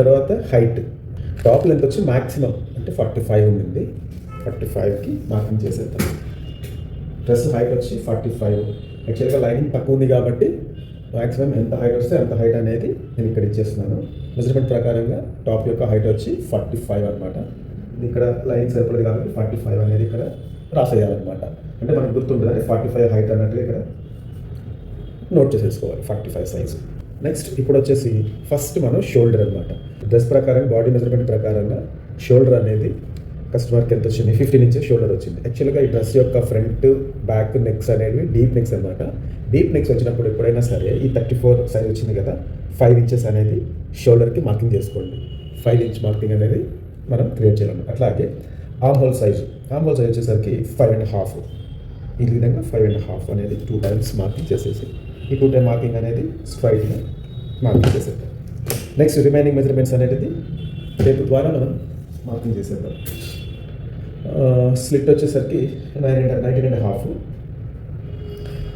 తర్వాత height top length వచ్చి maximum అంటే ఫార్టీ ఫైవ్ ఉండింది. ఫార్టీ ఫైవ్కి మార్కింగ్ చేసేద్దాం. డ్రెస్ హైట్ వచ్చి ఫార్టీ ఫైవ్ యాక్చువల్గా లైనింగ్ తక్కువ ఉంది కాబట్టి మ్యాక్సిమం ఎంత హైట్ వస్తే అంత హైట్ అనేది నేను ఇక్కడ ఇచ్చేస్తున్నాను. మెజర్మెంట్ ప్రకారంగా టాప్ యొక్క హైట్ వచ్చి ఫార్టీ ఫైవ్ అనమాట ఇక్కడ లైన్ సరిపడదు కాబట్టి ఫార్టీ ఫైవ్ అనేది ఇక్కడ రాసేయాలన్నమాట. అంటే మనకు గుర్తుంటుంది ఫార్టీ ఫైవ్ హైట్ అన్నట్టుగా ఇక్కడ నోట్ చేసేసుకోవాలి ఫార్టీ ఫైవ్ సైజ్ నెక్స్ట్ ఇప్పుడు వచ్చేసి ఫస్ట్ మనం షోల్డర్ అనమాట డ్రెస్ ప్రకారం బాడీ మెజర్మెంట్ ప్రకారంగా షోల్డర్ అనేది కస్టమర్కి ఎంత వచ్చింది? ఫిఫ్టీన్ ఇంచెస్ షోల్డర్ వచ్చింది. యాక్చువల్గా ఈ డ్రెస్ యొక్క ఫ్రంట్ బ్యాక్ నెక్స్ అనేవి డీప్ నెక్స్ అనమాట డీప్ నెక్స్ వచ్చినప్పుడు ఎప్పుడైనా సరే ఈ థర్టీ ఫోర్ సైజ్ వచ్చింది కదా ఫైవ్ ఇంచెస్ అనేది షోల్డర్కి మార్కింగ్ చేసుకోండి. ఫైవ్ ఇంచ్ మార్కింగ్ అనేది మనం క్రియేట్ చేయాలన్నమాట. అట్లాగే arm hole size arm hole size వచ్చేసరికి ఫైవ్ అండ్ హాఫ్ ఈ విధంగా ఫైవ్ అండ్ హాఫ్ అనేది టూ టైమ్స్ మార్కింగ్ చేసేసి ఈ టూ మార్కింగ్ అనేది స్ట్రైట్గా మార్కింగ్ చేసేద్దాం. నెక్స్ట్ రిమైనింగ్ మెజర్మెంట్స్ అనేది టేపు ద్వారా మనం మార్కింగ్ చేసేద్దాం. స్లిట్ వచ్చేసరికి nine and nineteen and half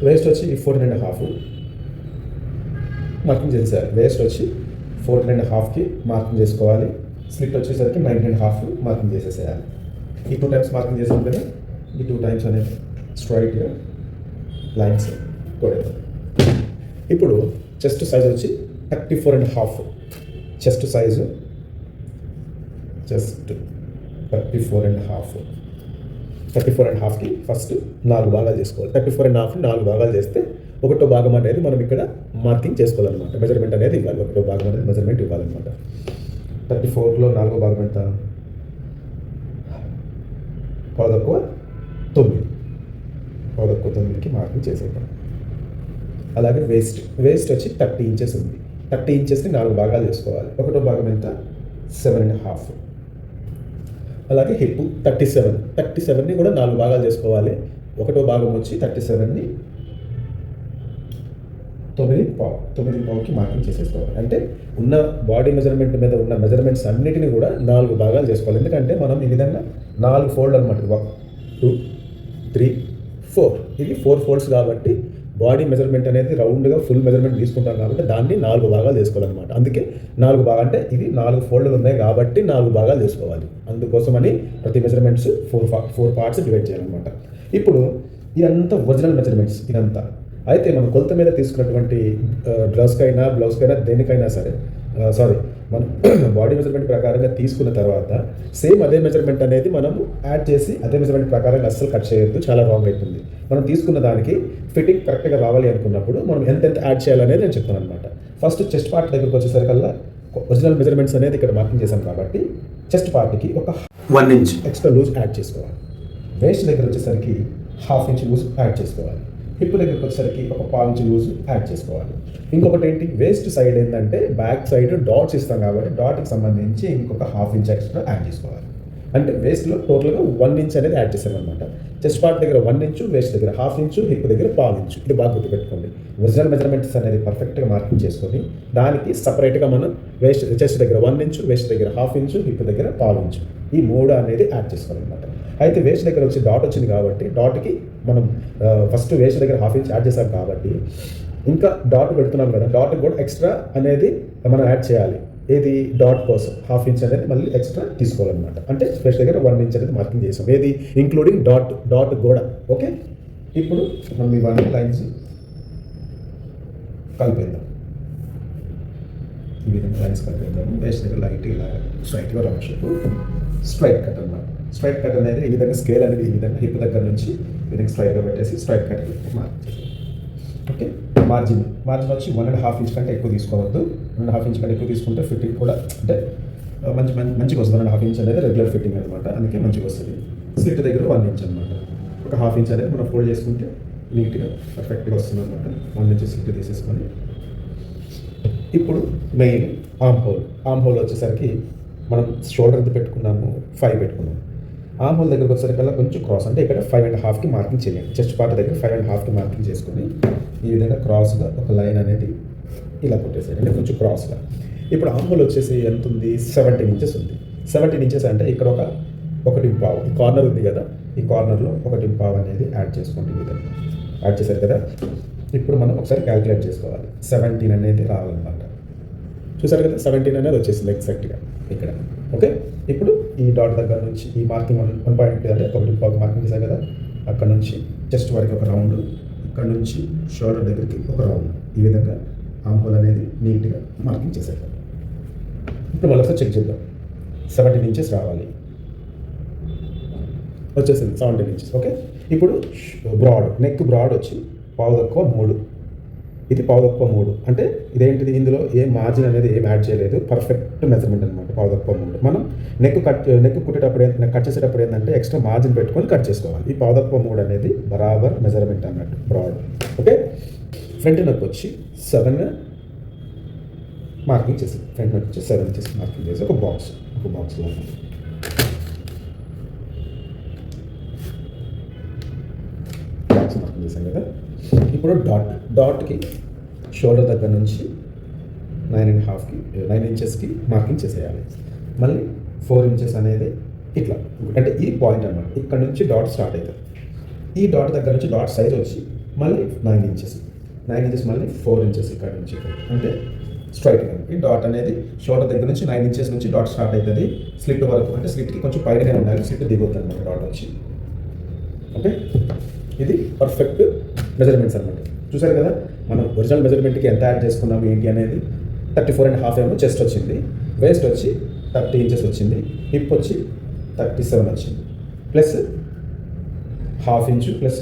waist వచ్చి ఫోర్టీన్ అండ్ హాఫ్ మార్కింగ్ చేసేసారు వేస్ట్ వచ్చి ఫోర్టీన్ అండ్ హాఫ్కి మార్కింగ్ చేసుకోవాలి. స్లిట్ వచ్చేసరికి నైన్టీన్ అండ్ హాఫ్ మార్కింగ్ చేసేసేయాలి. ఈ టూ టైమ్స్ మార్కింగ్ చేసుకుంటేనే ఈ టూ టైమ్స్ అనేది స్ట్రైట్గా లైన్స్ కొడేద్దాం. ఇప్పుడు చెస్ట్ సైజ్ వచ్చి thirty four and half chest size chest thirty four and half thirty four and హాఫ్కి first నాలుగు భాగాలు చేసుకోవాలి. థర్టీ ఫోర్ అండ్ హాఫ్ నాలుగు భాగాలు చేస్తే ఒకటో భాగం అనేది మనం ఇక్కడ మార్కింగ్ చేసుకోవాలన్నమాట. మెజర్మెంట్ అనేది ఇవ్వాలి. ఒకటో భాగం అనేది మెజర్మెంట్ ఇవ్వాలన్నమాట. థర్టీ ఫోర్లో నాలుగో భాగం ఎంత? పదకొ తొమ్మిది. పదకొ తొమ్మిదికి మార్కింగ్ చేసేద్దాం. అలాగే వేస్ట్ వేస్ట్ వచ్చి థర్టీ ఇంచెస్ ఉంది. థర్టీ ఇంచెస్ని నాలుగు భాగాలు చేసుకోవాలి. ఒకటో భాగం ఎంత? Seven and half. అలాగే హిప్ థర్టీ సెవెన్. థర్టీ సెవెన్ని కూడా నాలుగు భాగాలు చేసుకోవాలి. ఒకటో భాగం వచ్చి థర్టీ సెవెన్ని తొమ్మిది పావు తొమ్మిది పావుకి మార్కింగ్ చేసేసుకోవాలి. అంటే ఉన్న బాడీ మెజర్మెంట్ మీద ఉన్న మెజర్మెంట్స్ అన్నిటిని కూడా నాలుగు భాగాలు చేసుకోవాలి. ఎందుకంటే మనం ఈ విధంగా నాలుగు ఫోల్డ్ అనమాట వన్ టూ త్రీ ఫోర్. ఇది ఫోర్ ఫోల్డ్స్ కాబట్టి బాడీ మెజర్మెంట్ అనేది రౌండ్గా ఫుల్ మెజర్మెంట్ తీసుకుంటాం కాబట్టి దాన్ని నాలుగు భాగాలు చేసుకోవాలన్నమాట. అందుకే నాలుగు భాగాలు అంటే ఇవి నాలుగు ఫోల్డ్లు ఉన్నాయి కాబట్టి నాలుగు భాగాలు చేసుకోవాలి. అందుకోసమని ప్రతి measurements four four parts divide చేయాలన్నమాట. ఇప్పుడు ఇదంతా ఒరిజినల్ మెజర్మెంట్స్ ఇదంతా. అయితే మనం కొలత మీద తీసుకున్నటువంటి డ్రెస్కైనా బ్లౌజ్కైనా దేనికైనా సరే సారీ మనం బాడీ మెజర్మెంట్ ప్రకారంగా తీసుకున్న తర్వాత సేమ్ అదే మెజర్మెంట్ అనేది మనము యాడ్ చేసి అదే మెజర్మెంట్ ప్రకారంగా అస్సలు కట్ చేయొద్దు. చాలా రాంగ్ అవుతుంది మనం తీసుకున్న దానికి ఫిట్టింగ్ కరెక్ట్గా రావాలి అనుకున్నప్పుడు మనం ఎంత ఎంత యాడ్ చేయాలనేది నేను చెప్తాను అనమాట ఫస్ట్ చెస్ట్ పార్ట్ దగ్గరకు వచ్చేసరికల్లా ఒరిజినల్ మెజర్మెంట్స్ అనేది ఇక్కడ మార్కింగ్ చేశాం కాబట్టి చెస్ట్ పార్ట్కి ఒక one inch extra loose add చేసుకోవాలి. వేస్ట్ దగ్గర వచ్చేసరికి హాఫ్ ఇంచ్ లూజ్ యాడ్ చేసుకోవాలి. హిప్ దగ్గరికి వచ్చేసరికి ఒక పాంచ్ లూజ్ యాడ్ చేసుకోవాలి. ఇంకొకటి ఏంటి? వేస్ట్ సైడ్ ఏంటంటే బ్యాక్ సైడ్ డాట్స్ ఇస్తాం కాబట్టి డాట్కి సంబంధించి ఇంకొక హాఫ్ ఇంచ్ ఎక్స్ట్రా యాడ్ చేసుకోవాలి. అంటే వేస్ట్లో టోటల్గా వన్ ఇంచ్ అనేది యాడ్ చేసామన్నమాట. చెస్ట్ పార్ట్ దగ్గర వన్ ఇంచు వేస్ట్ దగ్గర హాఫ్ ఇంచు హిప్ దగ్గర పావు ఇంచు ఇది బాగా గుర్తుపెట్టుకోండి. ఒరిజినల్ మెజర్మెంట్స్ అనేది పర్ఫెక్ట్గా మార్కింగ్ చేసుకొని దానికి సపరేట్గా మనం వేస్ట్ చెస్ట్ దగ్గర వన్ ఇంచు వేస్ట్ దగ్గర హాఫ్ ఇంచు హిప్ దగ్గర పావు ఇంచు ఈ మూడు అనేది యాడ్ చేసుకోవాలన్నమాట. అయితే వేస్ట్ దగ్గర వచ్చి డాట్ వచ్చింది కాబట్టి డాట్కి మనం ఫస్ట్ వేస్ట్ దగ్గర హాఫ్ ఇంచ్ యాడ్ చేసాం కాబట్టి ఇంకా డాట్ పెడుతున్నాం కదా డాట్ కూడా ఎక్స్ట్రా అనేది మనం యాడ్ చేయాలి. ఏది డాట్ కోసం హాఫ్ ఇంచ్ అనేది మళ్ళీ ఎక్స్ట్రా తీసుకోవాలన్నమాట. అంటే స్పెషల్ దగ్గర వన్ ఇంచ్ అనేది మార్కింగ్ చేసాం. ఏది? ఇంక్లూడింగ్ డాట్ డాట్ కూడా ఓకే ఇప్పుడు మనం ఇవన్నీ లైన్స్ కలిపేద్దాం. ఈ విధంగా లైన్స్ కలిపేద్దాము. వేస్ట్ దగ్గర లైట్ ఇలా స్ట్రైట్గా రౌండ్ స్ట్రైట్ కట్ అన్నమాట. స్ట్రైట్ కట్ అనేది ఈ విధంగా స్కేల్ అనేది ఈ విధంగా హిప్ దగ్గర నుంచి ఈ విధంగా స్ట్రైట్గా పెట్టేసి straight cut mark okay margin margin వచ్చి వన్ అండ్ హాఫ్ ఇంచ్ కంటే ఎక్కువ తీసుకోవద్దు. వన్ అండ్ హాఫ్ ఇంచ్ కంటే ఎక్కువ తీసుకుంటే ఫిట్టింగ్ కూడా అంటే మంచి మంచి- మంచిగా వస్తుంది. వన్ అండ్ హాఫ్ ఇంచ్ అనేది రెగ్యులర్ ఫిట్టింగ్ అనమాట అందుకే మంచిగా వస్తుంది. స్లిట్ దగ్గర వన్ ఇంచ్ అనమాట ఒక హాఫ్ ఇంచ్ అనేది మనం ఫోల్డ్ చేసుకుంటే నీట్గా పర్ఫెక్ట్గా వస్తుంది అనమాట వన్ ఇంచ్ స్లిట్ తీసేసుకొని. ఇప్పుడు main arm hole arm hole వచ్చేసరికి మనం షోల్డర్ పెట్టుకున్నాము ఫైవ్ పెట్టుకున్నాము. ఆమ్ హోల్ దగ్గరకు వచ్చేసరికల్లా కొంచెం క్రాస్ అంటే ఇక్కడ ఫైవ్ అండ్ హాఫ్కి మార్కింగ్ చేయండి. చెస్ట్ పార్ట్ దగ్గర ఫైవ్ అండ్ హాఫ్కి మార్కింగ్ చేసుకొని ఈ విధంగా క్రాస్గా ఒక లైన్ అనేది ఇలా కొట్టేసేయండి. అంటే కొంచెం క్రాస్గా ఇప్పుడు ఆమ్ హోల్ వచ్చేసి ఎంత ఉంది సెవెంటీన్ ఇంచెస్ ఉంది. సెవెంటీన్ ఇంచెస్ అంటే ఇక్కడ ఒక ఒకటి పావు. ఈ కార్నర్ ఉంది కదా. ఈ కార్నర్లో ఒకటి పావు అనేది యాడ్ చేసుకోండి ఈ విధంగా. యాడ్ చేశారు కదా? ఇప్పుడు మనం ఒకసారి క్యాలిక్యులేట్ చేసుకోవాలి. సెవెంటీన్ అనేది రావాలన్నమాట. చూసారు కదా? సెవెంటీన్ అనేది వచ్చేసింది ఎగ్జాక్ట్గా ఇక్కడ. ఓకే? ఇప్పుడు ఈ డాట్ దగ్గర నుంచి ఈ మార్కింగ్ వన్ వన్ పాయింట్ అంటే ఒకటి ఒక మార్కింగ్ చేశాను కదా? అక్కడ నుంచి చెస్ట్ వరకు ఒక రౌండ్ ఇక్కడ నుంచి షోల్డర్ దగ్గరికి ఒక రౌండ్ ఈ విధంగా ఆంపోల్ అనేది నీట్గా మార్కింగ్ చేసేద్దాం ఇప్పుడు మళ్ళీ ఒకసారి చెక్ చేద్దాం. సెవెంటీన్ ఇంచెస్ రావాలి. వచ్చేసింది సెవెంటీన్ ఇంచెస్ ఓకే? ఇప్పుడు బ్రాడ్ నెక్ బ్రాడ్ వచ్చి పావు తక్కువ మూడు. ఇది పావు మూడు. అంటే ఇదేంటిది? ఇందులో ఏ మార్జిన్ అనేది ఏం యాడ్ చేయలేదు. పర్ఫెక్ట్ మెజర్మెంట్ అనమాట పావు మూడు. మనం నెక్ కట్ నెక్ కుట్టేటప్పుడు ఏంటంటే కట్ చేసేటప్పుడు ఏంటంటే ఎక్స్ట్రా మార్జిన్ పెట్టుకొని కట్ చేసుకోవాలి. ఈ పావు మూడు అనేది బరాబర్ మెజర్మెంట్ అన్నట్టు బ్రాడ్ ఓకే ఫ్రంట్ నెక్ వచ్చి సెవెన్ మార్కింగ్ చేసి ఫ్రంట్ నెక్ వచ్చి సెవెన్ చేసి మార్కింగ్ చేసి ఒక బాక్స్ ఒక బాక్స్లో బాక్స్ మార్కింగ్ చేశాం కదా? ఇప్పుడు డాట్ డాట్కి షోల్డర్ దగ్గర నుంచి నైన్ అండ్ హాఫ్కి నైన్ ఇంచెస్కి మార్కింగ్ చేసేయాలి మళ్ళీ ఫోర్ ఇంచెస్ అనేది ఇట్లా అంటే ఈ పాయింట్ అన్నమాట. ఇక్కడ నుంచి డాట్ స్టార్ట్ అవుతుంది. ఈ డాట్ దగ్గర నుంచి డాట్ సైజ్ వచ్చి మళ్ళీ నైన్ ఇంచెస్ నైన్ ఇంచెస్ మళ్ళీ ఫోర్ ఇంచెస్ ఇక్కడ నుంచి ఇక్కడ. అంటే స్ట్రైట్ ఈ డాట్ అనేది షోల్డర్ దగ్గర నుంచి నైన్ ఇంచెస్ నుంచి డాట్ స్టార్ట్ అవుతుంది. స్లిట్ వరకు అంటే స్లిట్కి కొంచెం పైననే ఉండాలి. స్లిట్ దిగుతుంది అనమాట డాట్ వచ్చి. ఓకే ఇది పర్ఫెక్ట్ మెజర్మెంట్స్ అనమాట చూసారు కదా? మనం ఒరిజినల్ మెజర్మెంట్కి ఎంత యాడ్ చేసుకున్నాం ఏంటి అనేది? థర్టీ ఫోర్ అండ్ హాఫ్ ఏమో చెస్ట్ వచ్చింది. వేస్ట్ వచ్చి థర్టీ ఇంచెస్ వచ్చింది. హిప్ వచ్చి థర్టీ సెవెన్ వచ్చింది. Plus half inch plus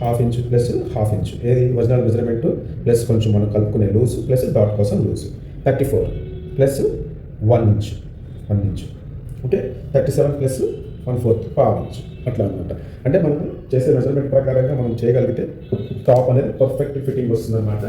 half inch plus half inch ఏది? ఒరిజినల్ మెజర్మెంట్ ప్లస్ కొంచెం మనం కలుపుకునే లూజ్ ప్లస్ డాట్ కోసం loose thirty four plus one inch one inch okay thirty seven plus one fourth పావు అట్లా అనమాట అంటే మనం చేసే మెజర్మెంట్ ప్రకారంగా మనం చేయగలిగితే టాప్ అనేది పర్ఫెక్ట్ ఫిట్టింగ్ వస్తుందన్నమాట.